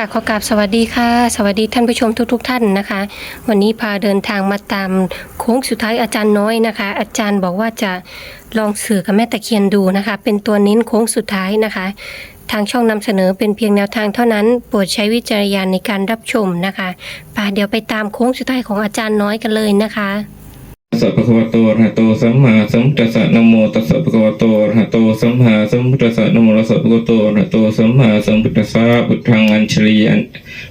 ค่ะขอกราบสวัสดีค่ะ สวัสดีท่านผู้ชมทุกๆท่านนะคะ วันนี้พาเดินทางมาตามโค้งสุดท้ายอาจารย์น้อยนะคะ อาจารย์บอกว่าจะลองสื่อกับแม่ตะเคียนดูนะคะ เป็นตัวเน้นโค้งสุดท้ายนะคะ ทางช่องนำเสนอเป็นเพียงแนวทางเท่านั้นโปรดใช้วิจารณญาณในการรับชมนะคะป่าเดี๋ยวไปตามโค้งสุดท้ายของอาจารย์น้อยกันเลยนะคะ สัพพะคะวะโตอะระหะโตสัมมาสัมพุทธัสสะนะโมตัสสะภะคะวะโตอะระหะโตสัมมาสัมพุทธัสสะนะโมตัสสะภะคะวะโตอะระหะโตสัมมาสัมพุทธัสสะพุทธังอัญชลี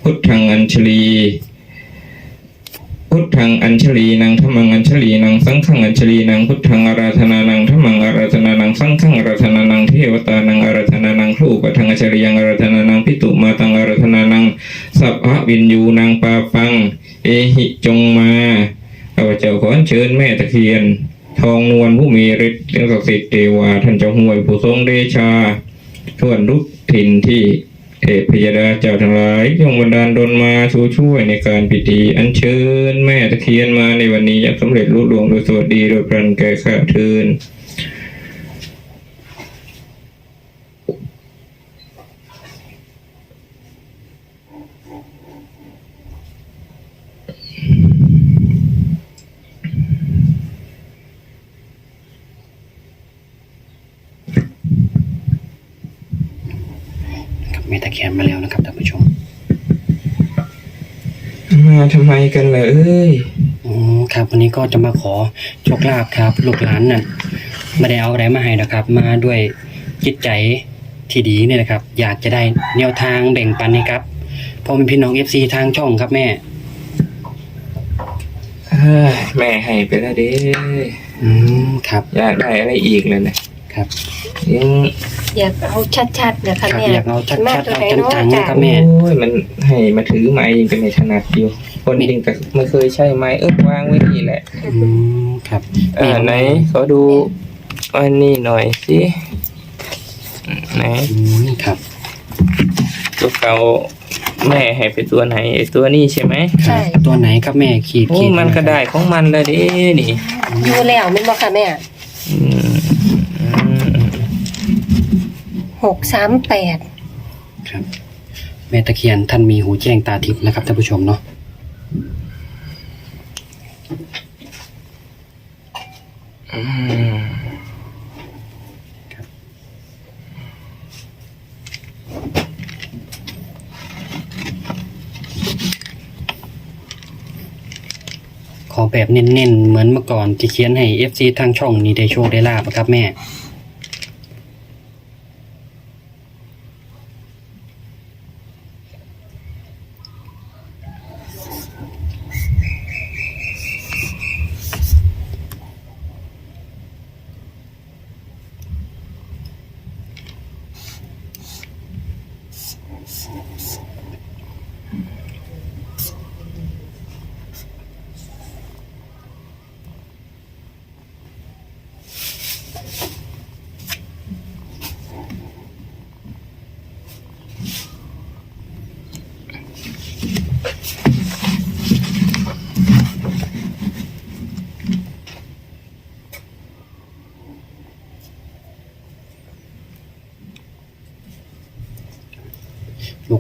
พุทธังอัญชลีพุทธังอัญชลีนังธรรมังอัญชลีนังสังฆังอัญชลีนังพุทธังอาราธนานังธรรมังอาราธนานังสังฆังอาราธนานังเทวตานังอาราธนานังครูปทังอัญชลียังอาราธนานังพิตุมาตังอาราธนานังสัพพะวินยูนังปาปัง เอหิจงมา ข้าพเจ้าขออัญเชิญแม่ตะเคียน ทองนวลผู้มีฤทธิ์และศักดิ์สิทธิ์เทวาท่านเจ้าห่วยผู้ทรงเดชาทวนรุกถิ่นที่เทพพยดาเจ้าทั้งหลายยงบันดาลดลมาชูช่วยในการพิธีอัญเชิญแม่ตะเคียนมาในวันนี้จะสำเร็จรุ่ลวงโดยสวัสดีโดยพรันแก่ข้าเทิน แม่ตะเคียนมาแล้วนะครับท่านผู้ชมมาทำไมกันเลยเอ้ยอืมครับ วันนี้ก็จะมาขอโชคลาภครับ ลูกหลานน่ะไม่ได้เอาอะไรมาให้นะครับ มาด้วยจิตใจที่ดีเนี่ยนะครับ อยากจะได้แนวทางแบ่งปันให้ครับพ่อเป็นพี่น้องเอฟซีทางช่องครับแม่เอ้ยแม่ให้ไปแล้วเด้อืมครับ อยากได้อะไรอีกเลยเนี่ย ครับยังอยากเอาชัดๆนะครัคะบแม่อยากเอาชัดแม่ๆตัวเอาไหนเนาะจังๆนะคจ้ะรับแม่โอ้ยมันให้มาถือไม้ยังเป็นในถนัดอยู่ คนจริงแต่ไม่เคยใช้ไม้เอิบวางไว้นี่แหละอืมครับเออไหนขอดูอันนี้หน่อยสิไหนอืมครับ ตัวเก่าแม่ให้ไปตัวไหนไอ้ตัวนี้ใช่ไหมใช่ ตัวไหนครับแม่ขีดโอ้ขีดมันก็ได้ของมันเลยดินี่อยู่แล้วไม่นบอกค่ะแม่อืมอืม หกสามแปดครับ แม่ตะเคียนท่านมีหูแจ้งตาทิพย์นะครับท่านผู้ชมเนาะขอแบบเน้นๆ เหมือนเมื่อก่อนที่เขียนให้ FC ทางช่องนี้ได้โชคได้ลาบอะครับแม่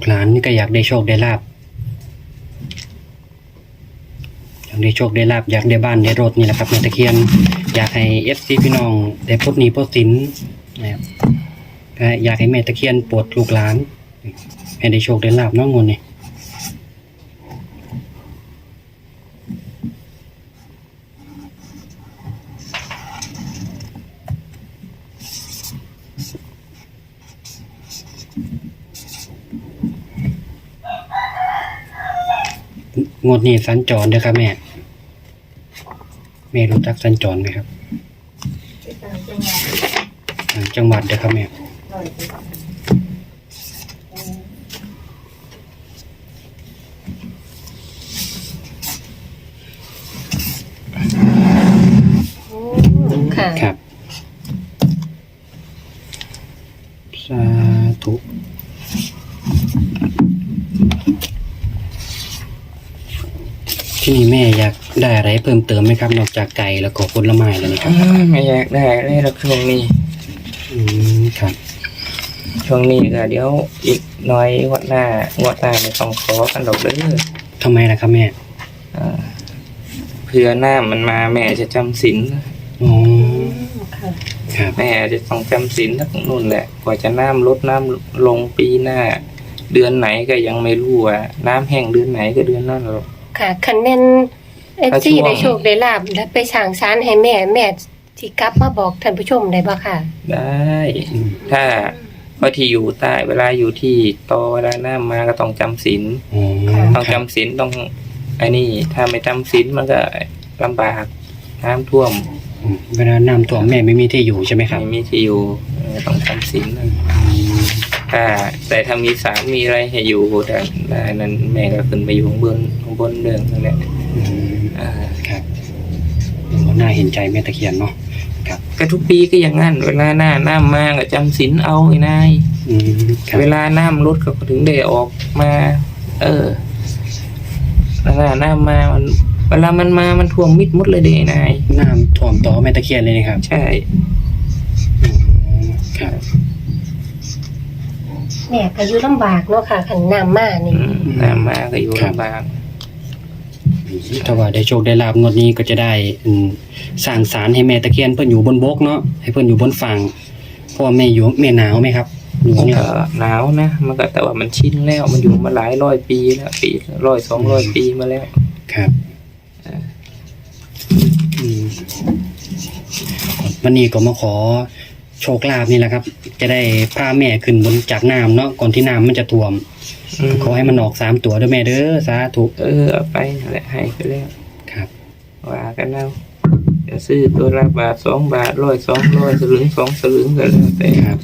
หลานก็อยากได้โชคได้ลาบอยากได้โชคได้ลาบอยากได้บ้านได้รถนี่แหละครับแม่ตะเคียน อยากให้เอสซีพี่น้องได้พดหนี้พดสินนะครับอยากให้แม่ตะเคียนปวดลูกหลานให้ได้โชคได้ลาบน้องงนนี่ งวดนี้สัญจรเด้อครับแม่ แม่รู้จักสัญจรไหมครับต่างจังหวัดเด้อครับแม่ค่ะ ครับ สาธุ ที่นี่แม่อยากได้อะไรเพิ่มเติมไหมครับ นอกจากไก่แล้วก็ผลไม้แล้วนี่ครับเอ้ยไม่อยากได้เลยหรอกช่วงนี้ อืมครับ ช่วงนี้ก็เดี๋ยวอีกหน้อยงวดหน้างวดหน้าไม่ต้องขอกันดอกเด้อทำไมล่ะครับแม่ อ่าเพื่อหน้ามันมาแม่จะจำศีลอ๋อ ค่ะครับ แม่จะต้องจำศีลทักนู่นแหละ กว่าจะน้ำลดน้ำลงปีหน้า เดือนไหนก็ยังไม่รู้ว่าน้ำแห้งเดือนไหนก็เดือนนั้นหรอก ค่ะคันแม่นเอฟถ้าช่ซีวงได้โชคได้ลาบแล้วไปสั่งสารให้แม่แม่ที่กลับมาบอกท่านผู้ชมได้บ่ค่ะ ได้อืมถ้าเพราะที่อยู่ใต้เวลาอยู่ที่ตอเวลาน้ำมาก็ต้องจำศีลอ๋อต้องครับจำศีลต้องไอ้นี่ถ้าไม่จำศีลมันก็ลำบากน้ำท่วมอืมเวลาน้ำท่วมแม่ไม่มีที่อยู่ใช่ไหมครับ ไม่มีที่อยู่เออต้องจำศีลนะอืม ถ้าแต่ถ้ามีสารมีอะไรให้อยู่ได้ได้นั้นแม่ก็ขึ้นไปอยู่ข้างบนข้างบนเรื่องนั่นแหละอืมอ่าครับโอ้น่าเห็นใจแม่ตะเคียนเนาะก็ทุกปีก็อย่างนั้น เวลาหน้าน้ำมาก็จำศีลเอาไอ้นายอืมครับเวลาน้ำลดก็ถึงได้ออกมา เออเวลาน้ำมามันเวลามันมามันท่วมมิดหมดเลยเด้ไอ้นายน้ำท่วมต่อแม่ตะเคียนเลยนะครับใช่ อืมครับ แม่ก็อยู่ลำบากเนาะค่ะคันน้ำมานี่อืมน้ำมาก็อยู่ครับลำบากถ้าว่าได้โชคได้ลาบงวดนี้ก็จะได้อืมสร้างศาลให้แม่ตะเคียนเพิ่นอยู่บนบกเนาะให้เพิ่นอยู่บนฝั่งเพราะว่าแม่อยู่แม่หนาวไหมครับอยู่มันข้างหลัก็งหนาวนะมันก็แต่ว่ามันชินแล้วมันอยู่มาหลายร้อยปีแล้วปีร้อยสองร้อยปีมาแล้ว ครับอืมวันนี้ก็มาขอ โชคลาภนี่แหละครับ จะได้พาแม่ขึ้นบนจากน้ำเนาะก่อนที่น้ำมันจะท่วมอืมขอให้มันออกสามตัวเด้อแม่เด้อสาธุเออเอาไปนั่นแหละให้ไปแล้วครับ ว่ากันแล้วจะซื้อตัวละบาทสองบาทร้อยสองร้อยสลึงสองสลึงก็แล้วแต่ครับ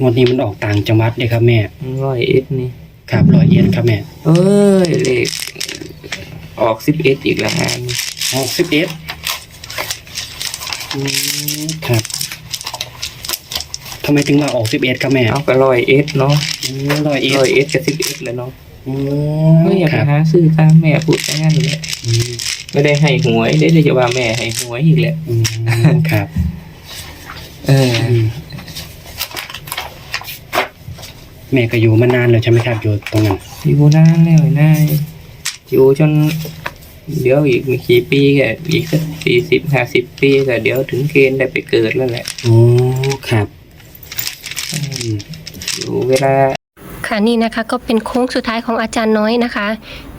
งวดนี้มันออกต่างจังหวัดเลยครับแม่ร้อยเอ็ดนี่ครับร้อยเอ็ดครับแม่ เอ้ยเลขออกสิบเอ็ดอีกแล้วงานนี้ออกสิบเอ็ดครับ ทำไมถึงว่าออกสิบเอ็ดครับแม่เอาก็ร้อยเอ็ดเนาะร้อยเอ็ดร้อยเอ็ดกับสิบเอ็ดเลยเนาะอ๋อเฮ้ยอย่าคไปรับหาซื้อตามแม่พูดแค่นั้นเลยอืมไม่ได้ให้หวยได้เลยจะว่าแม่ให้หวยอีกแหละอืมครับ เอออืมแม่ก็อยู่มานานแล้วใช่ไหมครับอยู่ตรงนั้นอยู่นานแล้วไอ้นายอยู่จน เดี๋ยวอีกไม่กี่ปีก็อีกสักสี่สิบห้าสิบปีก็เดี๋ยวถึงเกณฑ์ได้ไปเกิดแล้วแหละอ๋อครับอืมอยู่ เวลาค่ะนี่นะคะก็เป็นโค้งสุดท้ายของอาจารย์น้อยนะคะ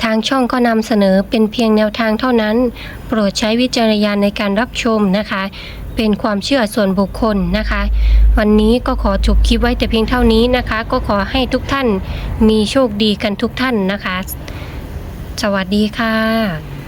ทางช่องก็นำเสนอเป็นเพียงแนวทางเท่านั้น โปรดใช้วิจารณญาณในการรับชมนะคะ เป็นความเชื่อส่วนบุคคลนะคะ วันนี้ก็ขอจบคลิปไว้แต่เพียงเท่านี้นะคะ ก็ขอให้ทุกท่านมีโชคดีกันทุกท่านนะคะ สวัสดีค่ะ